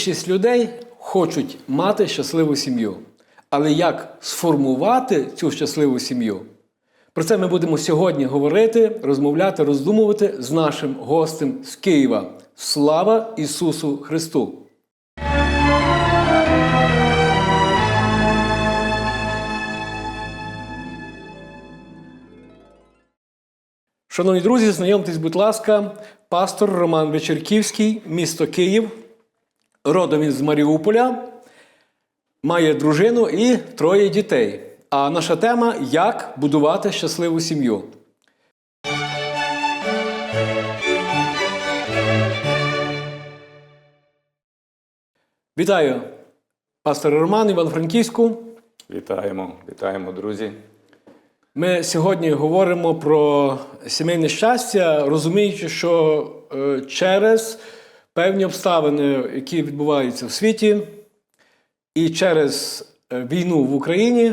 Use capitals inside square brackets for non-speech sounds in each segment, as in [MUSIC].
Більшість людей хочуть мати щасливу сім'ю. Але як сформувати цю щасливу сім'ю? Про це ми будемо сьогодні говорити, розмовляти, роздумувати з нашим гостем з Києва. Слава Ісусу Христу! Шановні друзі, знайомтесь, будь ласка, пастор Роман Вечерківський, місто Київ. Родом він з Маріуполя, має дружину і троє дітей. А наша тема як будувати щасливу сім'ю. Вітаю, пастор Роман Івано-Франківську. Вітаємо, вітаємо, друзі. Ми сьогодні говоримо про сімейне щастя, розуміючи, що е, через певні обставини, які відбуваються в світі, і через е, війну в Україні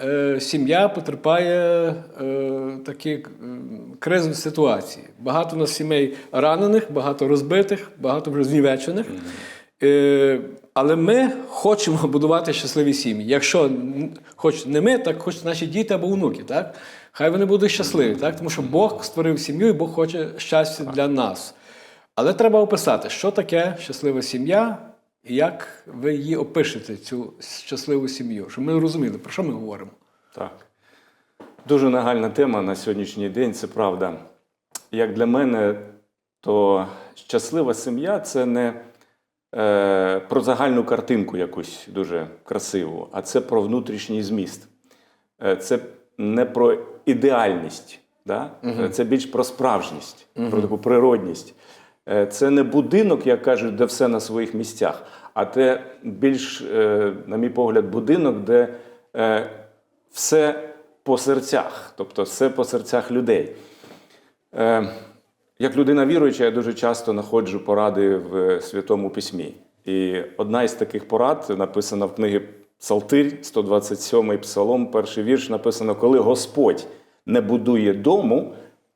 е, сім'я потерпає е, такі кризові ситуації. Багато у нас сімей ранених, багато розбитих, багато вже знівечених. Але ми хочемо будувати щасливі сім'ї. Якщо хоч не ми, так хоч наші діти або онуки, так? Хай вони будуть щасливі, так? тому що Бог створив сім'ю і Бог хоче щастя для нас. Але треба описати, що таке щаслива сім'я і як ви її опишете, цю щасливу сім'ю, щоб ми розуміли, про що ми говоримо. Так. Дуже нагальна тема на сьогоднішній день, це правда. Як для мене, то щаслива сім'я це не е, про загальну картинку якусь дуже красиву, а це про внутрішній зміст. Е, це не про ідеальність, да? Е, це більш про справжність, про таку природність. Е, Це не будинок, як кажуть, де все на своїх місцях, а це більш, е, на мій погляд, будинок, де е, все по серцях, тобто все по серцях людей. Як людина віруюча, я дуже часто знаходжу поради в Святому Письмі. І одна із таких порад написана в книгі Псалтир, 127 псалом, перший вірш написано: коли Господь не будує дому,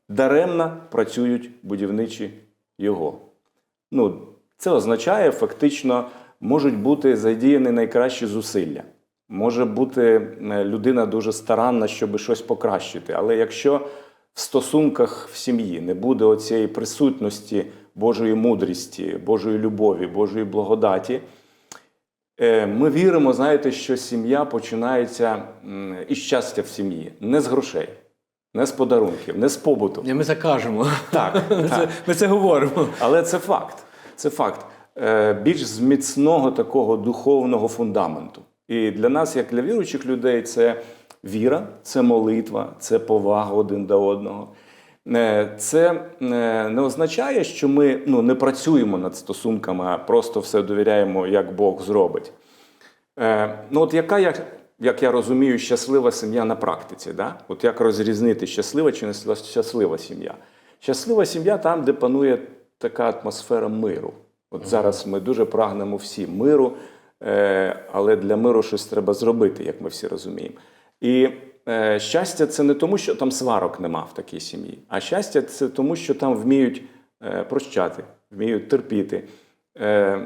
даремно працюють будівничі його. Ну, це означає, фактично, можуть бути задіяні найкращі зусилля. Може бути е, людина дуже старанна, щоб щось покращити. Але якщо в стосунках в сім'ї не буде оцієї присутності Божої мудрості, Божої любові, Божої благодаті, е, ми віримо, знаєте, що сім'я починається із щастя в сім'ї, не з грошей, не з подарунків, не з побуту. Ми це кажемо. Так, [LAUGHS] так. ми це говоримо. Але це факт. Це факт. Е, Більш з міцного такого духовного фундаменту. І для нас, як для віруючих людей, це віра, це молитва, це повага один до одного. Е, Це е, не означає, що ми ну, не працюємо над стосунками, а просто все довіряємо, як Бог зробить. Е, ну, от яка, як, як я розумію, щаслива сім'я на практиці? Да? От як розрізнити щаслива чи не щаслива сім'я? Щаслива сім'я там, де панує така атмосфера миру. От зараз ми дуже прагнемо всі миру, е, але для миру щось треба зробити, як ми всі розуміємо. І е, щастя це не тому, що там сварок нема в такій сім'ї, а щастя це тому, що там вміють е, прощати, вміють терпіти. Е,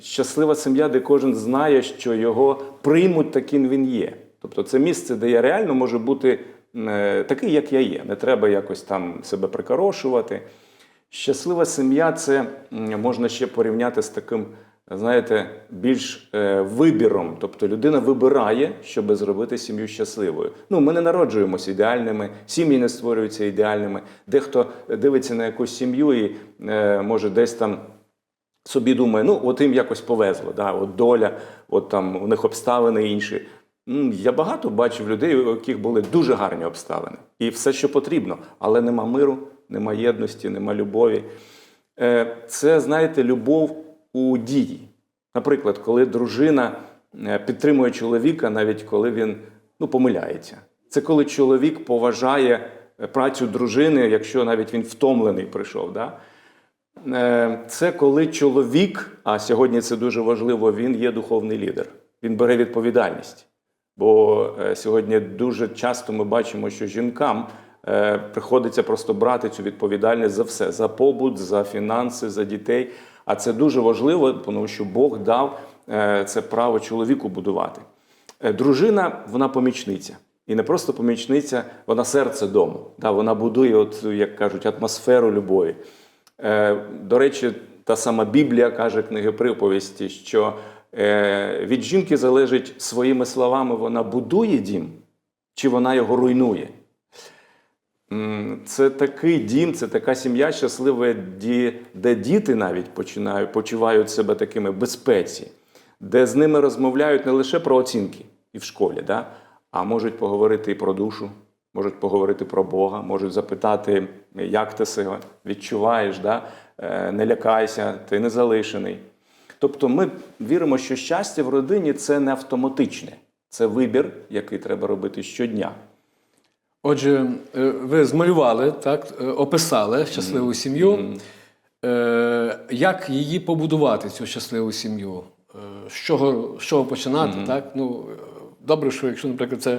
щаслива сім'я, де кожен знає, що його приймуть таким він є. Тобто це місце, де я реально можу бути е, такий, як я є. Не треба якось там себе прикорошувати. Щаслива сім'я це можна ще порівняти з таким, знаєте, більш е, вибіром. Тобто людина вибирає, щоб зробити сім'ю щасливою. Ну, ми не народжуємося ідеальними, сім'ї не створюються ідеальними. Дехто дивиться на якусь сім'ю і може десь там собі думає, ну от їм якось повезло, да, от доля, от там у них обставини інші. Я багато бачив людей, у яких були дуже гарні обставини, і все, що потрібно, але нема миру, нема єдності, нема любові. Е, Це, знаєте, любов у дії. Наприклад, коли дружина е, підтримує чоловіка, навіть коли він ну, помиляється. Це коли чоловік поважає е, працю дружини, якщо навіть він втомлений прийшов. Да? Е, Це коли чоловік, а сьогодні це дуже важливо, він є духовний лідер. Він бере відповідальність. Бо е, сьогодні дуже часто ми бачимо, що жінкам е, приходиться просто брати цю відповідальність за все: за побут, за фінанси, за дітей. А це дуже важливо, тому що Бог дав це право чоловіку будувати. Дружина, вона помічниця. І не просто помічниця, вона серце дому. Вона будує, от, як кажуть, атмосферу любові. Е, До речі, та сама Біблія каже книги приповісті, що е, від жінки залежить своїми словами, вона будує дім, чи вона його руйнує. Це такий дім, це така сім'я щаслива, де діти навіть починають, почувають себе такими безпеці, де з ними розмовляють не лише про оцінки і в школі, да? а можуть поговорити і про душу, можуть поговорити про Бога, можуть запитати, як ти себе відчуваєш, да? Е, не лякайся, ти не залишений. Тобто ми віримо, що щастя в родині це не автоматичне, це вибір, який треба робити щодня. Отже, е, ви змалювали, так, е, описали щасливу сім'ю. Е, Як її побудувати, цю щасливу сім'ю? З чого, з чого починати? Так? Ну, добре, що якщо, наприклад, це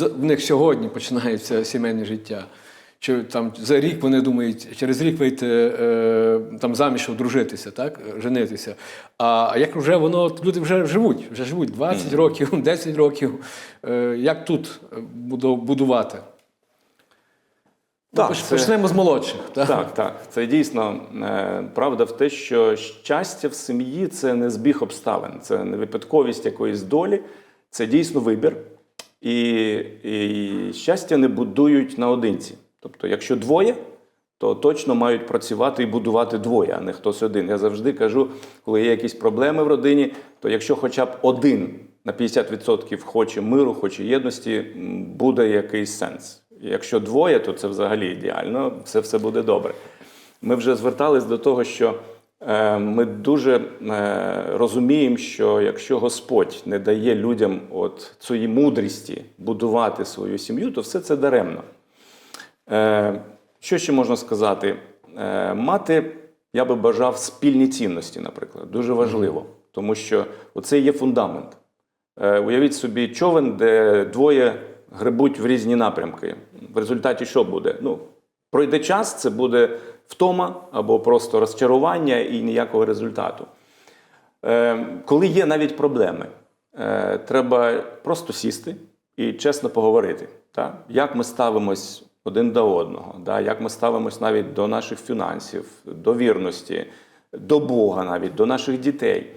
в них сьогодні починається сімейне життя. Чи там за рік вони думають, через рік вийти е, там заміж одружитися, так? женитися. А як вже воно, люди вже живуть, вже живуть 20 років, [LAUGHS] 10 років. Е, як тут будувати? Так, Поч- це- Почнемо з молодших. Так? Так, так. Це дійсно е, правда в те, що щастя в сім'ї це не збіг обставин, це не випадковість якоїсь долі, це дійсно вибір. І, і щастя не будують наодинці. Тобто, якщо двоє, то точно мають працювати і будувати двоє, а не хтось один. Я завжди кажу, коли є якісь проблеми в родині, то якщо хоча б один на 50% хоче миру, хоче єдності, буде якийсь сенс. Якщо двоє, то це взагалі ідеально, все, все буде добре. Ми вже звертались до того, що ми дуже е, розуміємо, що якщо Господь не дає людям от цієї мудрості будувати свою сім'ю, то все це даремно. Е, що ще можна сказати? Е, мати, я би бажав спільні цінності, наприклад, дуже важливо, тому що оце є фундамент. Е, уявіть собі човен, де двоє гребуть в різні напрямки. В результаті що буде? Ну, пройде час, це буде втома або просто розчарування і ніякого результату. Е, коли є навіть проблеми, е, треба просто сісти і чесно поговорити. Як ми ставимось один до одного, як ми ставимось навіть до наших фінансів, до вірності, до Бога, навіть до наших дітей.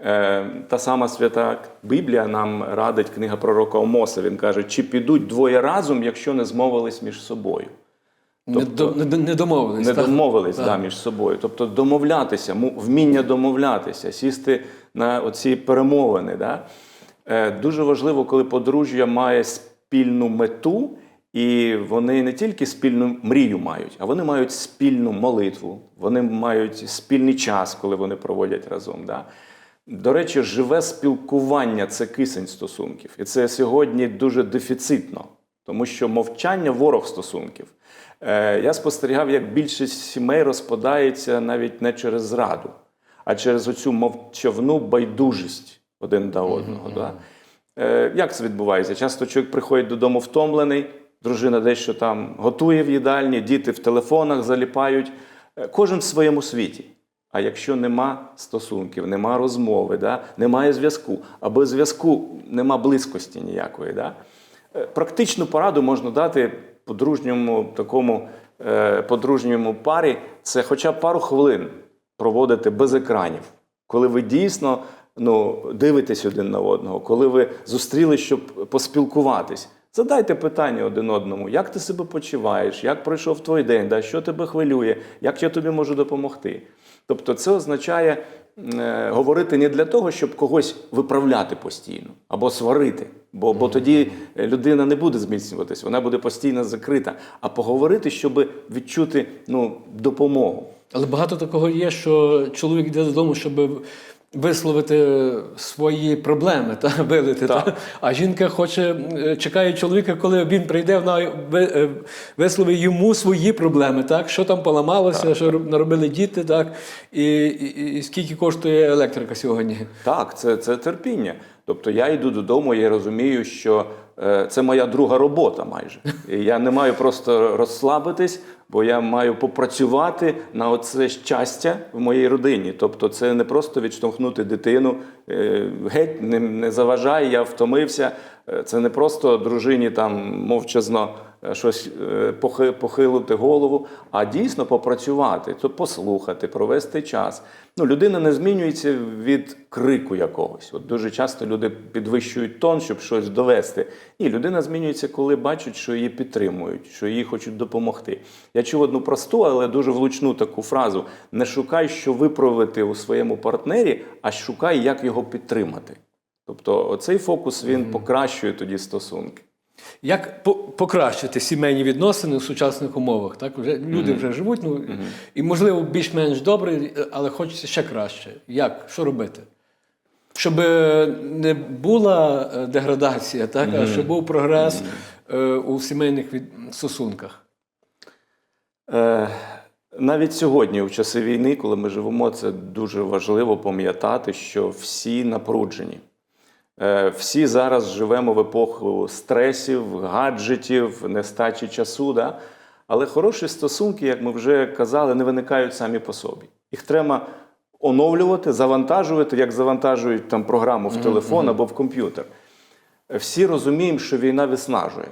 Е, Та сама свята Біблія нам радить книга пророка Омоса. Він каже, чи підуть двоє разом, якщо не змовились між собою. Не, до, не, не домовились. Не так? домовились Так. да, між собою. Тобто домовлятися, вміння домовлятися, сісти на оці перемовини. Да? Е, Дуже важливо, коли подружжя має спільну мету, і вони не тільки спільну мрію мають, а вони мають спільну молитву, вони мають спільний час, коли вони проводять разом. Да? До речі, живе спілкування це кисень стосунків. І це сьогодні дуже дефіцитно, тому що мовчання ворог стосунків. Е, я спостерігав, як більшість сімей розпадається навіть не через зраду, а через оцю мовчавну байдужість один до одного. Да? Е, як це відбувається? Часто чоловік приходить додому втомлений, дружина дещо там готує в їдальні, діти в телефонах заліпають, Е, кожен в своєму світі. А якщо нема стосунків, нема розмови, да? немає зв'язку, а без зв'язку нема близькості ніякої. Да? Е, Практичну пораду можна дати подружньому такому е, подружньому парі, це хоча б пару хвилин проводити без екранів, коли ви дійсно ну, дивитесь один на одного, коли ви зустрілись, щоб поспілкуватись. Задайте питання один одному, як ти себе почуваєш, як пройшов твій день, да, що тебе хвилює, як я тобі можу допомогти. Тобто це означає говорити не для того, щоб когось виправляти постійно або сварити, бо, бо тоді людина не буде зміцнюватись, вона буде постійно закрита, а поговорити, щоб відчути ну, допомогу. Але багато такого є, що чоловік йде додому, щоб висловити свої проблеми та [LAUGHS] вилити. Так. Та? А жінка хоче, е, чекає чоловіка, коли він прийде, вона ви- е, висловить йому свої проблеми, так? що там поламалося, що роб- наробили діти, так? І, і, і скільки коштує електрика сьогодні. Так, це, це терпіння. Тобто я йду додому, я розумію, що е, це моя друга робота майже. І я не маю просто розслабитись, бо я маю попрацювати на оце щастя в моїй родині. Тобто, це не просто відштовхнути дитину, е, геть не, заважай, я втомився. Е, Це не просто дружині там мовчазно е, щось е, похилити голову, а дійсно попрацювати, то послухати, провести час. Ну, людина не змінюється від крику якогось. От дуже часто люди підвищують тон, щоб щось довести. Ні, людина змінюється, коли бачать, що її підтримують, що їй хочуть допомогти. Я чув одну просту, але дуже влучну таку фразу: не шукай, що виправити у своєму партнері, а шукай, як його підтримати. Тобто, оцей фокус він покращує тоді стосунки. Як покращити сімейні відносини в сучасних умовах? Так? Вже, люди вже живуть, ну, і, можливо, більш-менш добре, але хочеться ще краще. Як? Що робити? Щоб е, не була е, деградація, так? а щоб був прогрес е, у сімейних від... стосунках. Е, навіть сьогодні, у часи війни, коли ми живемо, це дуже важливо пам'ятати, що всі напруджені. Е, всі зараз живемо в епоху стресів, гаджетів, нестачі часу. Да? Але хороші стосунки, як ми вже казали, не виникають самі по собі. Їх треба оновлювати, завантажувати, як завантажують там програму в телефон або в комп'ютер. Всі розуміємо, що війна виснажує.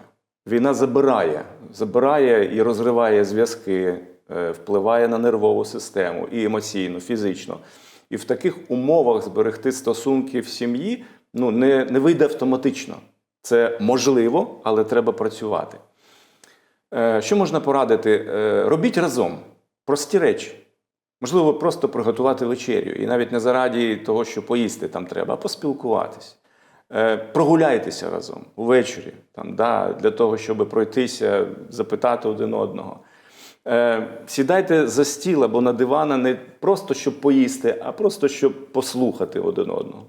Війна забирає, забирає і розриває зв'язки, е, впливає на нервову систему і емоційно, фізично. І в таких умовах зберегти стосунки в сім'ї ну, не, не вийде автоматично. Це можливо, але треба працювати. Е, Що можна порадити? Е, Робіть разом прості речі. Можливо, просто приготувати вечерю. І навіть не зараді того, що поїсти там треба, а поспілкуватись. Е, Прогуляйтеся разом увечері, там, да, для того, щоб пройтися, запитати один одного. Е, Сідайте за стіл або на дивана не просто щоб поїсти, а просто щоб послухати один одного.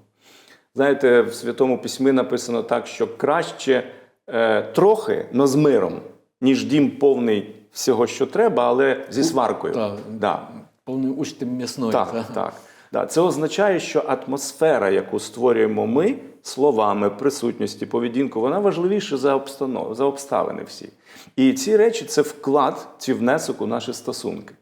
Знаєте, в Святому Письмі написано так, що краще е, трохи, но з миром, ніж дім повний всього, що треба, але зі сваркою. Так. Да. Повний учти м'ясної. Так, та? так. Да. Це означає, що атмосфера, яку створюємо ми словами, присутністю, поведінку, вона важливіша за обстанов, за обставини всі. І ці речі це вклад, ці внесок у наші стосунки.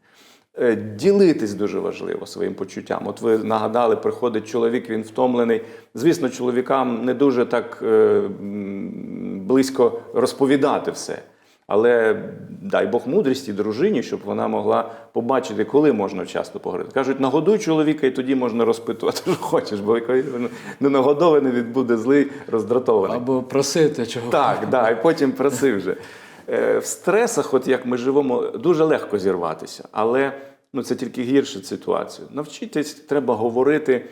Е, Ділитись дуже важливо своїм почуттям. От ви нагадали, приходить чоловік, він втомлений. Звісно, чоловікам не дуже так е, близько розповідати все. Але дай Бог мудрості дружині, щоб вона могла побачити, коли можна часто поговорити. Кажуть, нагодуй чоловіка, і тоді можна розпитувати, [LAUGHS] що хочеш, бо коли він не нагодований, він буде злий, роздратований. Або просити чого. Так, да, і потім проси вже. Е, В стресах, от як ми живемо, дуже легко зірватися, але ну, це тільки гірше ситуацію. Навчитись треба говорити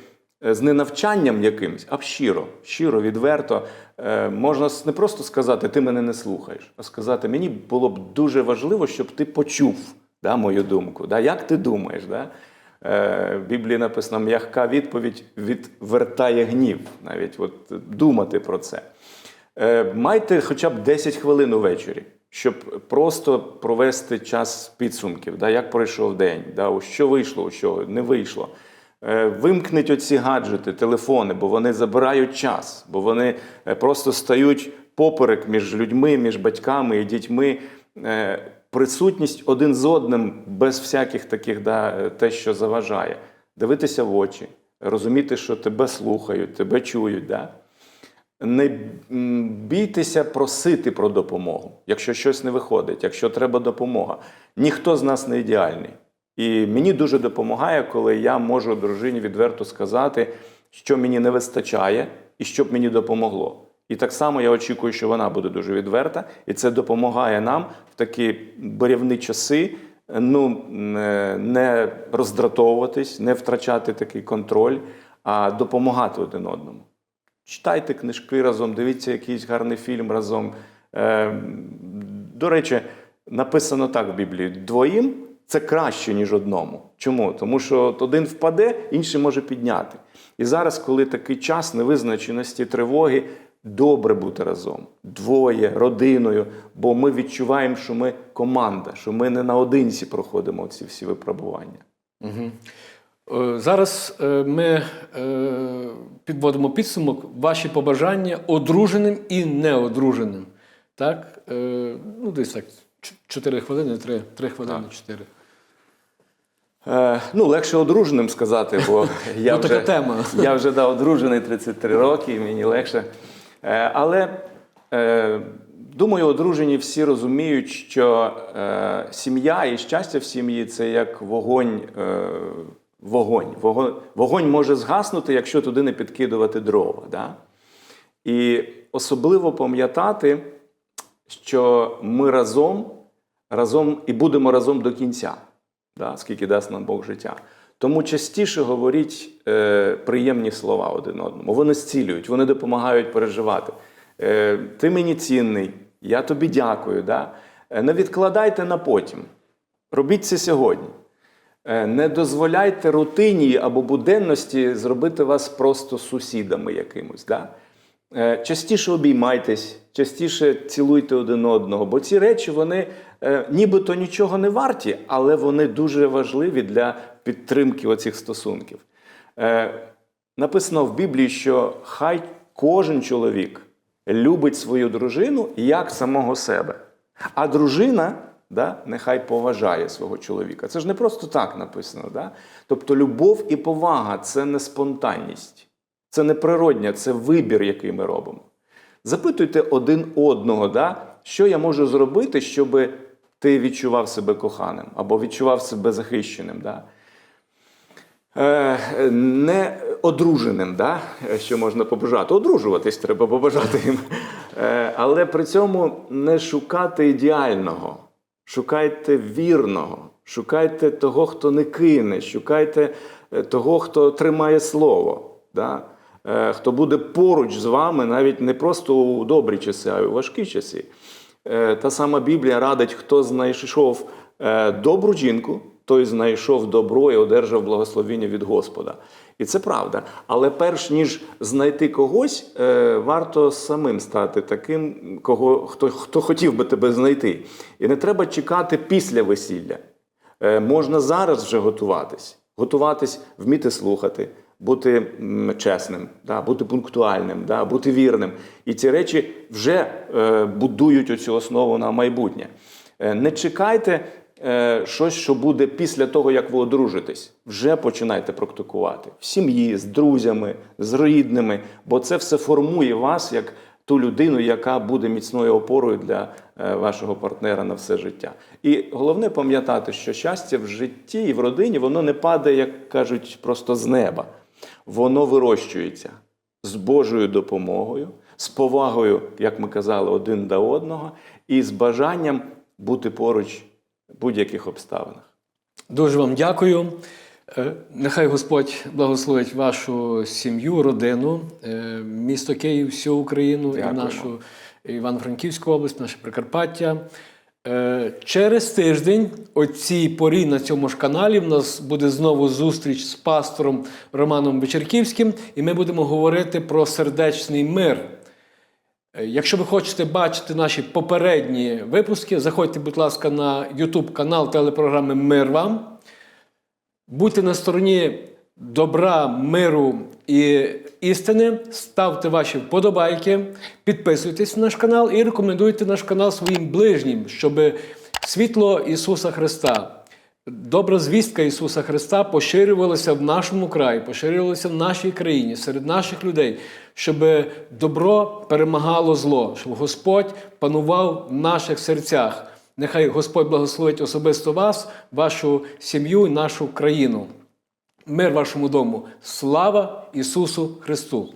е, з ненавчанням якимось, а щиро, щиро, відверто. Е, Можна не просто сказати, ти мене не слухаєш, а сказати, мені було б дуже важливо, щоб ти почув да, мою думку. Да? Як ти думаєш? Да? В Біблії написано, м'яка відповідь відвертає гнів. Навіть от думати про це. Майте хоча б 10 хвилин увечері, щоб просто провести час підсумків, да, як пройшов день, да, що вийшло, що не вийшло. Е, Вимкніть оці гаджети, телефони, бо вони забирають час, бо вони е, просто стають поперек між людьми, між батьками і дітьми. Е, Присутність один з одним без всяких таких, да, те, що заважає. Дивитися в очі, розуміти, що тебе слухають, тебе чують. Да? Не бійтеся просити про допомогу, якщо щось не виходить, якщо треба допомога. Ніхто з нас не ідеальний. І мені дуже допомагає, коли я можу дружині відверто сказати, що мені не вистачає і що б мені допомогло. І так само я очікую, що вона буде дуже відверта, і це допомагає нам в такі борівні часи ну, не- не роздратовуватись, не втрачати такий контроль, а допомагати один одному. Читайте книжки разом, дивіться якийсь гарний фільм разом. Е, До речі, написано так в Біблії: двоїм це краще, ніж одному. Чому? Тому що от один впаде, інший може підняти. І зараз, коли такий час невизначеності, тривоги, добре бути разом, двоє, родиною, бо ми відчуваємо, що ми команда, що ми не наодинці проходимо ці всі випробування. Е, Зараз е, ми е, підводимо підсумок, ваші побажання одруженим і неодруженим. Так? Е, ну, десь так, 4 хвилини, 3, 3 хвилини, 4. Е, ну, легше одруженим сказати, бо [LAUGHS] я Ну, вже, тема. я вже да, одружений 33 роки, і мені легше. Е, але е, думаю, одружені всі розуміють, що е, сім'я і щастя в сім'ї це як вогонь. Е, Вогонь. Вогонь. Вогонь може згаснути, якщо туди не підкидувати дрова. Да? І особливо пам'ятати, що ми разом, разом і будемо разом до кінця, да? скільки дасть нам Бог життя. Тому частіше говоріть е, приємні слова один одному. Вони зцілюють, вони допомагають переживати. Е, ти мені цінний, я тобі дякую. Да? Е, Не відкладайте на потім. Робіть це сьогодні. Е, Не дозволяйте рутині або буденності зробити вас просто сусідами якимось. Да? Е, Частіше обіймайтесь, частіше цілуйте один одного, бо ці речі вони е, нібито нічого не варті, але вони дуже важливі для підтримки оцих стосунків. Написано в Біблії, що хай кожен чоловік любить свою дружину як самого себе. А дружина да, нехай поважає свого чоловіка. Це ж не просто так написано. Да? Тобто любов і повага це не спонтанність, це не природня, це вибір, який ми робимо. Запитуйте один одного, да, що я можу зробити, щоб ти відчував себе коханим або відчував себе захищеним. Да? Е, не одруженим, да? що можна побажати. Одружуватись треба побажати їм. Е, але при цьому не шукати ідеального, шукайте вірного, шукайте того, хто не кине, шукайте е, того, хто тримає слово. Да? Е, Хто буде поруч з вами навіть не просто у добрі часи, а й у важкі часи. Е, Та сама Біблія радить, хто знайшов добру жінку, той знайшов добро і одержав благословіння від Господа. І це правда. Але перш ніж знайти когось, е, варто самим стати таким, кого, хто, хто хотів би тебе знайти. І не треба чекати після весілля. Е, Можна зараз вже готуватись. Готуватись, вміти слухати, бути чесним, да, бути пунктуальним, да, бути вірним. І ці речі вже е, будують оцю основу на майбутнє. Не чекайте щось, що буде після того, як ви одружитесь. Вже починайте практикувати в сім'ї, з друзями, з рідними, бо це все формує вас як ту людину, яка буде міцною опорою для е, вашого партнера на все життя. І головне пам'ятати, що щастя в житті і в родині воно не падає, як кажуть, просто з неба. Воно вирощується з Божою допомогою, з повагою, як ми казали, один до одного, і з бажанням бути поруч будь-яких обставинах. Дуже вам дякую. Е, Нехай Господь благословить вашу сім'ю, родину, е, місто Київ, всю Україну і нашу Івано-Франківську область, наше Прикарпаття. Е, Через тиждень, о цій порі на цьому ж каналі, в нас буде знову зустріч з пастором Романом Вечерківським, і ми будемо говорити про сердечний мир. Е, Якщо ви хочете бачити наші попередні випуски, заходьте, будь ласка, на YouTube канал телепрограми Мир вам. Будьте на стороні добра, миру і істини, ставте ваші вподобайки, підписуйтесь на наш канал і рекомендуйте наш канал своїм ближнім, щоб світло Ісуса Христа, добра звістка Ісуса Христа поширювалася в нашому краї, поширювалася в нашій країні, серед наших людей, щоб добро перемагало зло, щоб Господь панував в наших серцях. Нехай Господь благословить особисто вас, вашу сім'ю нашу країну. Мир вашому дому. Слава Ісусу Христу!